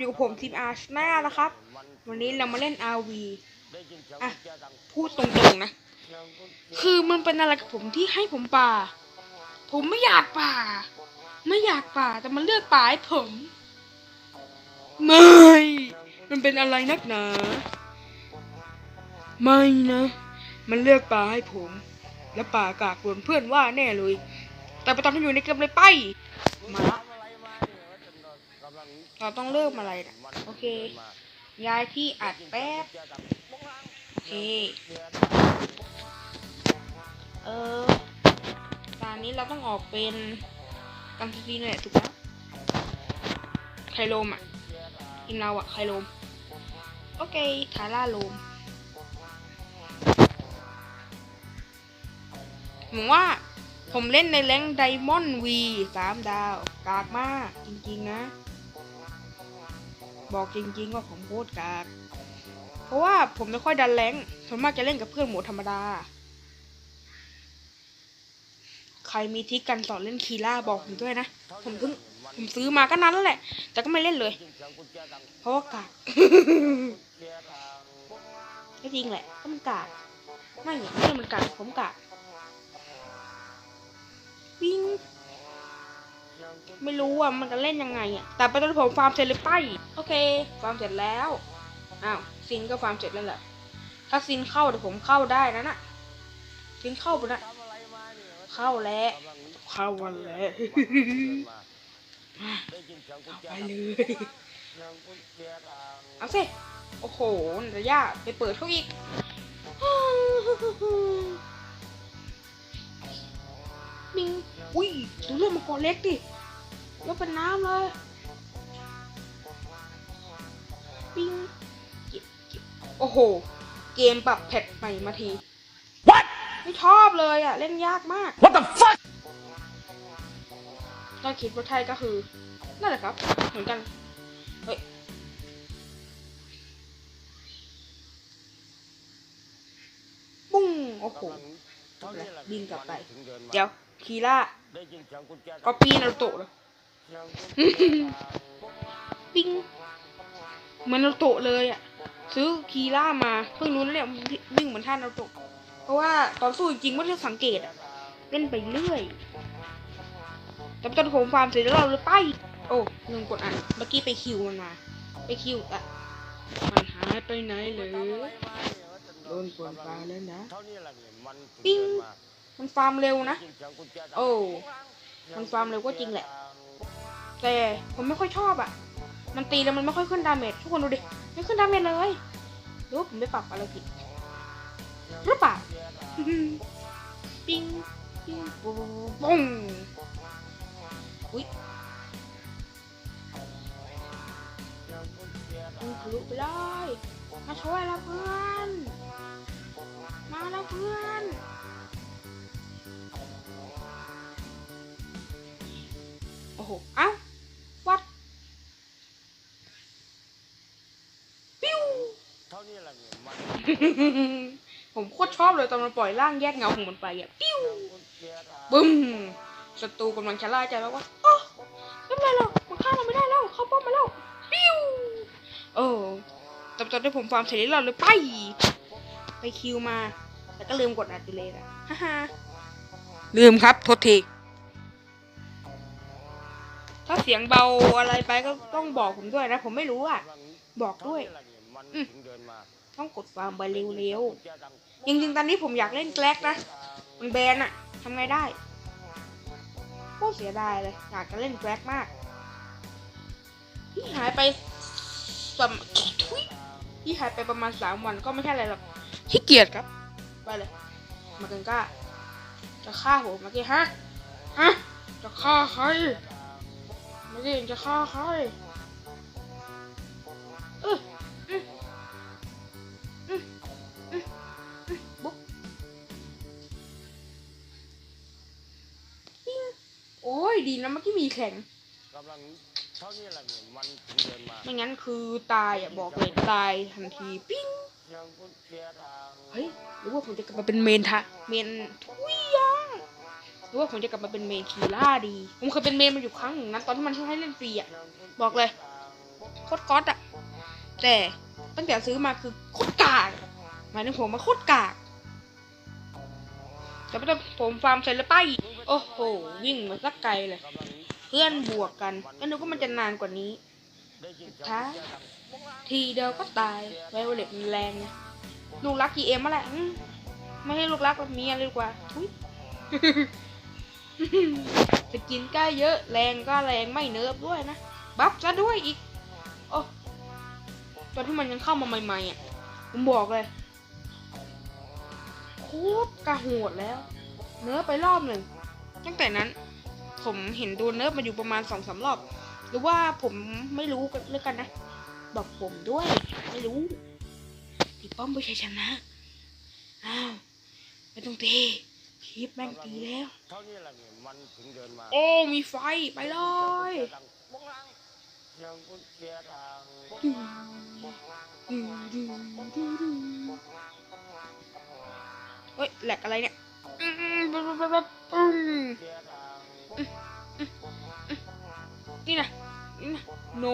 อยู่กับผมทีมอาร์ชแนลนะครับ วันนี้เรามาเล่น RV อะ พูดตรงๆนะ คือมันเป็นอะไรกับผมที่ให้ผมป่า ผมไม่อยากป่า ไม่อยากป่าแต่มันเลือกป่าให้ผม ไม่ มันเป็นอะไรนักหนา ไม่นะ มันเลือกป่าให้ผม แล้วป่ากากโดนเพื่อนว่าแน่เลย แต่ไปตอนที่อยู่ในเกมเลยไป มา เราต้องเริ่มอะไรนะโอเค ย้ายที่อัดแป๊บ โอเค เออตอนนี้เราต้องออกเป็นกังซีนแหละถูกแล้วไคโลมอะทีมเราอะไคโลม โอเค ทาร่าโลมผมว่าผมเล่นในแรงไดมอนด์วีสามดาว กากมาก จริง ๆ นะ บอกจริงๆว่าผมโคตรกาก เพราะว่าผมไม่ค่อยดันแรงส่วนมากจะเล่นกับเพื่อนหมูธรรมดา ใครมีทิกกันสอนเล่นคีล่าบอกผมด้วยนะ ผมเพิ่งผมซื้อมาก็นั้นแล้วแหละ แต่ก็ไม่เล่นเลย เพราะว่ากากก็จริงแหละก็มันกากไม่เนี่ยไม่ใช่มันกากผมกากปิ้ง ไม่รู้อะมันจะเล่นยังไงอะ แต่ไปตอนผมฟาร์มเสร็จเลยไปโอเค ฟาร์มเสร็จแล้ว อ้าวซินก็ฟาร์มเสร็จแล้วแหละ ถ้าซินเข้าเดี๋ยวผมเข้าได้นะน่ะซินเข้าไปนะเข้าแล้ว เข้าวันแล้วไปเลย เอาสิ โอ้โหระยะไปเปิดเขาอีกบิง อุ้ยดูเรื่องมังกรเล็กดิ แล้วเป็นน้ำเลยบิงเก็บเก็บโอ้โห เกมปรับแพทใหม่มาที What? ไม่ชอบเลยอะ เล่นยากมาก What the fuck? ถ้าคิดว่าไทยก็คือ นั่นแหละครับ เหมือนกัน เฮ้ยปุ้ง โอ้โหบินกลับไป เดี๋ยว คีล่าก็ปีนารูโตะเลย ปิ้งเหมือนนารูโตะเลยอะ ซื้อคีล่ามาเพิ่งรู้นะเนี่ยวิ่งเหมือนท่านนารูโตะเพราะว่าตอนสู้จริงๆไม่ได้สังเกตอะเล่นไปเรื่อยแต่ตอนผมฟาร์มเสร็จแล้วเราเลยไป โอ้ลืมกดอ่านเมื่อกี้ไปคิวมันมา ไปคิวอะมันหายไปไหนเลยโดนกดฟาร์มแล้วนะปิ้งมันฟาร์มเร็วนะ โอ้ มันฟาร์มเร็วก็จริงแหละ แต่ผมไม่ค่อยชอบอะ มันตีแล้วมันไม่ค่อยขึ้นดาเมจทุกคนดูดิ ไม่ขึ้นดาเมจเลยรือว่าผมไปปรับอะไรผิดหรือเปล่าปิ้งปิ้งปุ้งปุ้งอุ้ยปุ้งทะลุไปเลยมาช่วยเราเพื่อน มาแล้วเพื่อนโอ้โห เอ้า วัด ปิ้ว ผมโคตรชอบเลยตอนมันปล่อยร่างแยกเงาของมันไปอะปิ้วบึ้มศัตรูกำลังชะล่าใจแล้วว่าโอ้ไม่เป็นไรหรอกมันฆ่าเราไม่ได้แล้วเข้าป้อมมาแล้วปิ้วเออแต่ตอนที่ผมฟาร์มเสร็จแล้วเราเลยไป ไปคิวมาแล้วก็ลืมกดอัดดีเลยอะฮ่าฮ่าลืมครับโทษทีถ้าเสียงเบาอะไรไปก็ต้องบอกผมด้วยนะ ผมไม่รู้อะ บอกด้วยอืม ต้องกดฟาร์มไปเร็วๆจริงๆตอนนี้ผมอยากเล่นแกล็กนะ มันแบนอะทำไงได้โคตรเสียดายเลย อยากจะเล่นแกล็กมาก ที่หายไปสมที่หายไปประมาณสามวันก็ไม่ใช่อะไรหรอกขี้เกียจครับ ไปเลย มาเกินก้า จะฆ่าผมเมื่อกี้ฮะ ฮะ จะฆ่าใครเมื่อกี้จะฆ่าใคร ยดีนะเมื่อกี้มีแข็งไม่งั้นคือตายอะบอกเลยตายทันทีปิ้งเฮ้ยหรือว่าผมจะกลับมาเป็นเมนทะเมนทุยยังหรือว่าผมจะกลับมาเป็นเมนคีล่าดี ผมเคยเป็นเมนมาอยู่ครั้งหนึ่งนะตอนที่มันให้เล่นฟรีอะบอกเลยคตรก๊อตอะแต่ตั้งแต่ซื้อมาคือโคตรกากหมายถึงผมมาโคตรกากแต่ไม่ต้องผมฟาร์มเสร็จแล้วไป โอ้โห วิ่งมาสักไกลเลย เพื่อนบวกกันก็นึกว่ามันจะนานกว่านี้ท้าทีเดียวก็ตายไวโอเลตมันแรงไงลูกรักกีเอ็มมาแหละไม่ให้ลูกรักแบบเมียเลยดีกว่าทุยสกินใกล้เยอะ แรงก็แรงไม่เนิร์ฟด้วยนะ บัฟซะด้วยอีก โอ้ตอนที่มันยังเข้ามาใหม่ๆอะผมบอกเลยโคตรกระโหดแล้ว เนิร์ฟไปรอบหนึ่ง ตั้งแต่นั้น ผมเห็นโดนเนิร์ฟมาอยู่ประมาณสองสามรอบ หรือว่าผมไม่รู้กันเลยกันนะ บอกผมด้วย ไม่รู้ตีป้อมไม่ใช่ชนะ อ้าวไม่ต้องตีคลิปแม่งตีแล้ว เท่านี้แหละเนี่ยมันถึงเดินมาโอ้ มีไฟ ไปเลยมองลังเสียงกุญแจทางดึงดึงดึงดึงดึงเฮ้ย แหลกอะไรเนี่ยอืม นี่นะนี่นะโน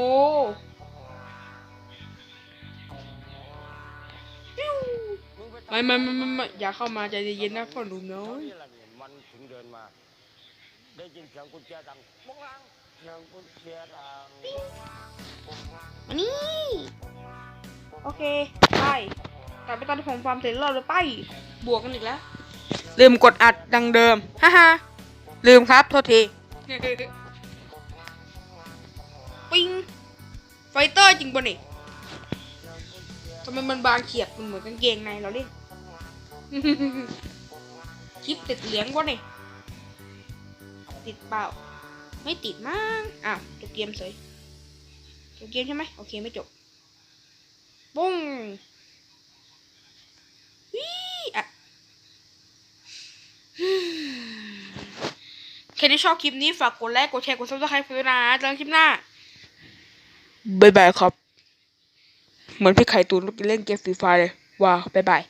ปิ้วไม่ไม่ไม่ไม่ไม่อย่าเข้ามาใจเย็นๆนะพ่อหนุ่มน้อเท่ายนี้แหละเนี่ยมันถึงเดินมา ได้ยินเสียงกุญแจดังมองลังเสียงกุญแจทางมานี่ โอเค ไปกลับไปตอนที่ผมฟาร์มเสร็จแล้วเราไป บวกกันอีกแล้ว ลืมกดอัดดังเดิม ฮ่าฮ่าลืมครับ โทษที ปิงไฟเตอร์จริงปะนี่ทำไมมันบางเขียบมันเหมือนกางเกงในเราเล่นคลิปติดเหลืองวะนี่ติดเปล่า ไม่ติดมั้งอ้าวจบเกมเฉยจบเกมใช่ไหมโอเคไม่จบปุ้งวิอะใครที่ชอบคลิปนี้ฝากกดไลค์กดแชร์กดซับสไครป์ด้วยนะเจอกันคลิปหน้า บายบายครับ เหมือนพี่ไข่ตูนเล่นเกมฟรีไฟเลยว้าวบายบาย